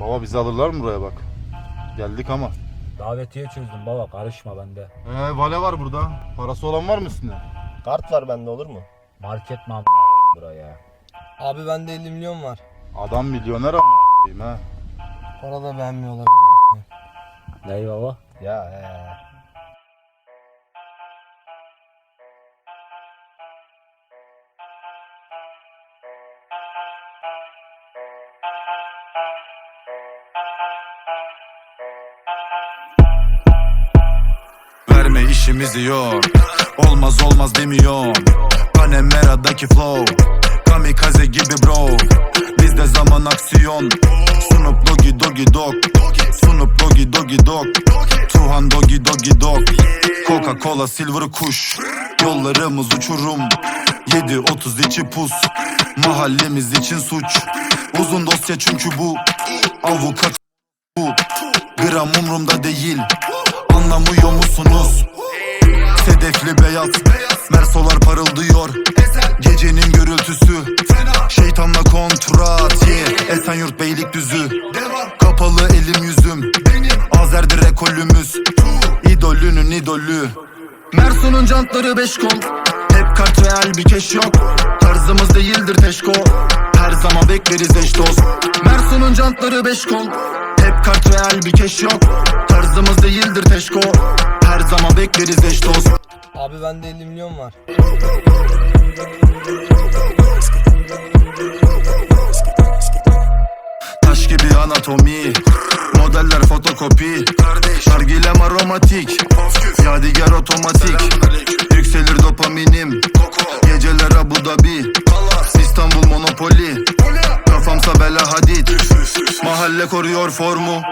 Baba bizi alırlar mı buraya bak. Geldik ama. Davetiye çözdüm baba karışma bende. Ee, vale var burada. Parası olan var mı üstünde? Kart var bende olur mu? Market mi buraya? Abi bende 50 milyon var. Adam milyoner ama ha. Para da beğenmiyorlar. Ney baba? Ya he. Verme işimizi yok Olmaz olmaz demiyorum Panemera'daki flow. Kamikaze gibi bro. Bizde zaman aksiyon. Sunup Logi Dogi Dog Sunup Logi Dogi Dog Tuhan Dogi Dogi Dog Coca Cola Silver Kuş. Yollarımız uçurum. 7.30 içi pus. Mahallemiz için suç. Uzun dosya çünkü bu. Avukat bu. Gram umrumda değil Anlamıyor musunuz? Sedefli beyaz Mersolar parıldıyor. Gecenin gürültüsü Şeytanla kontrat yeah. Esenyurt Beylikdüzü Kapalı elim yüzüm. Azerdir ekolümüz İdolünün idolü. Mersun'un jantları beş kol Hep kart real bir keş yok. Tarzımız değildir teşko Her zaman bekleriz eş dost. Mersun'un jantları beş kol Hep kart real bir keş yok Tarzımız değildir teşko. Her zaman bekleriz eş dost Abi bende 50 milyon var. Taş gibi anatomi Modeller fotokopi Nargilem aromatik Yadigar otomatik Yükselir dopaminim Geceler Abu Dhabi İstanbul Monopoli Kafamsa bela hadid. Mahalle koruyor formu.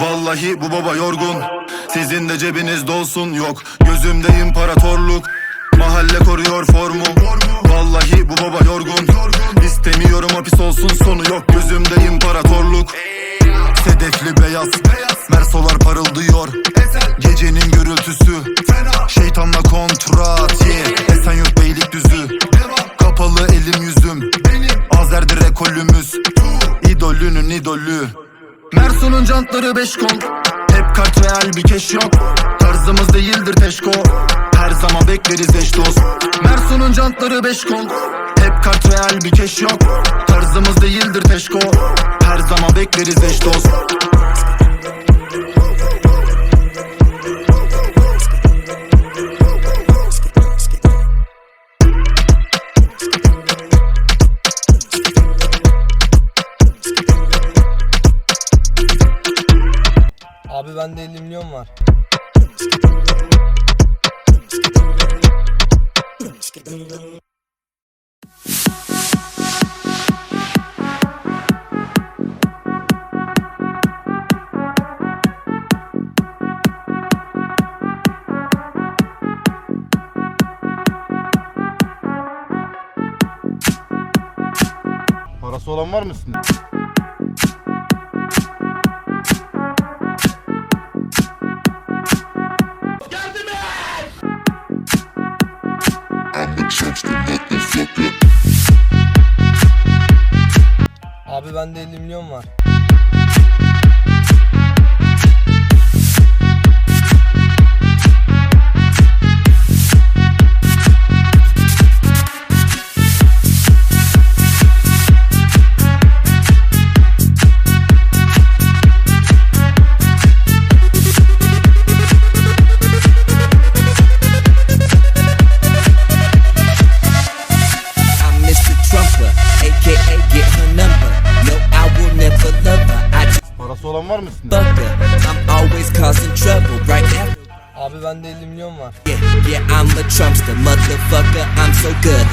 Vallahi bu baba yorgun. Sizin de cebiniz dolsun. Yok Gözümde imparatorluk. Mahalle koruyor formu. Vallahi bu baba yorgun. İstemiyorum hapis olsun sonu. Yok Gözümde imparatorluk. Sedefli beyaz. Mersolar parıldıyor. Gecenin gürültüsü. Şeytanla kontrat. Yeah. Esenyurt Beylikdüzü. Kapalı elim yüzüm Azerdir ekolümüz. İdolünün idolü. Mersun'un jantları beş kol. Hep kart real bir keş yok. Tarzımız değildir teşko. Her zaman bekleriz eş dost. Mersun'un jantları beş kol. Hep kart real bir keş yok. Tarzımız değildir teşko. Her zaman bekleriz eş dost var. Parası olan var mı üstünde? Abi bende 50 milyon var. Abi bende 50 milyon var. Yeah, yeah, I'm a Trumpster, motherfucker. I'm so good.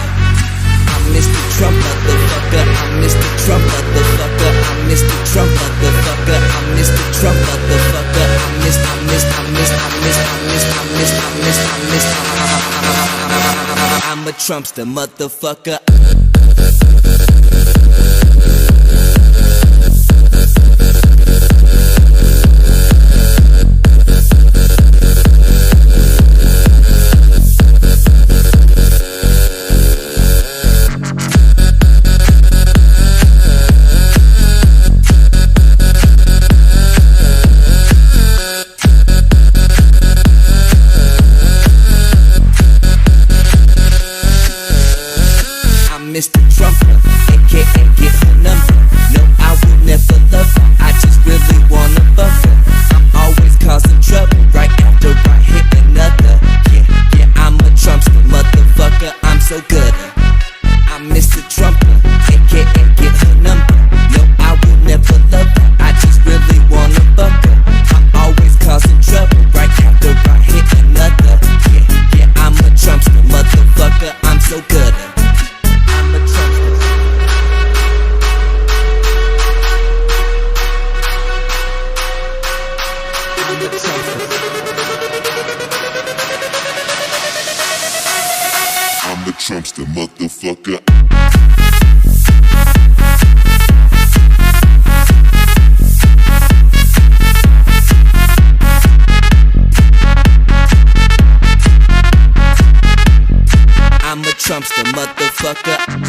I'm Mr. Trump, motherfucker. I'm Mr. Trump, motherfucker. I'm Mr. Trump, motherfucker. I'm Mr. Trump, motherfucker. I'm Mr. I'm Mr. I'm Mr. I'm Mr. I'm Mr. I'm Mr. I'm Mr. I'm Mr. I'm a Trumpster, motherfucker. fuck up.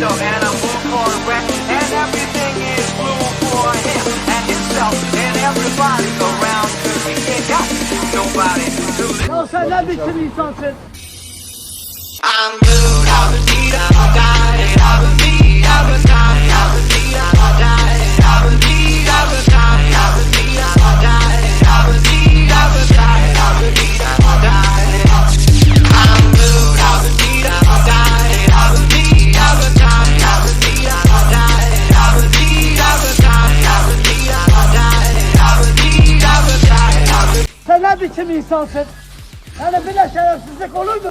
little window and a blue Corvette. And everything is blue for him and himself and everybody around. Cause he ain't got nobody to live. Ya sen ne biçim insansın? I'm good, I'm a need, I'm a die, I'm a need, I'm a die, I'm a need, I'm a die, I'm a need, insansın? Yani bir de şerefsizlik olur mu?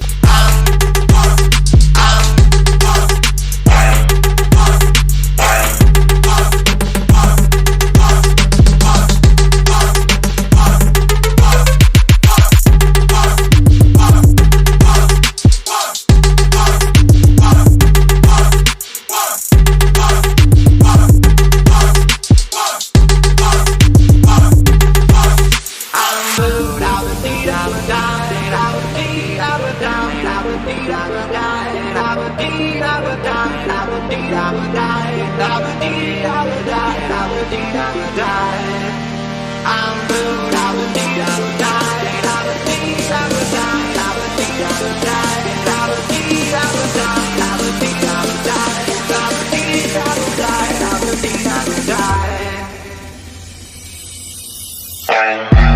would need, I would die, I would need, I would die, I would need, I would die, I would need, I would die, I would need, I would die. I would need, I would die, I would need, I would die, I would need, I would die, I would need, I would die, I would die, I would die, I would die.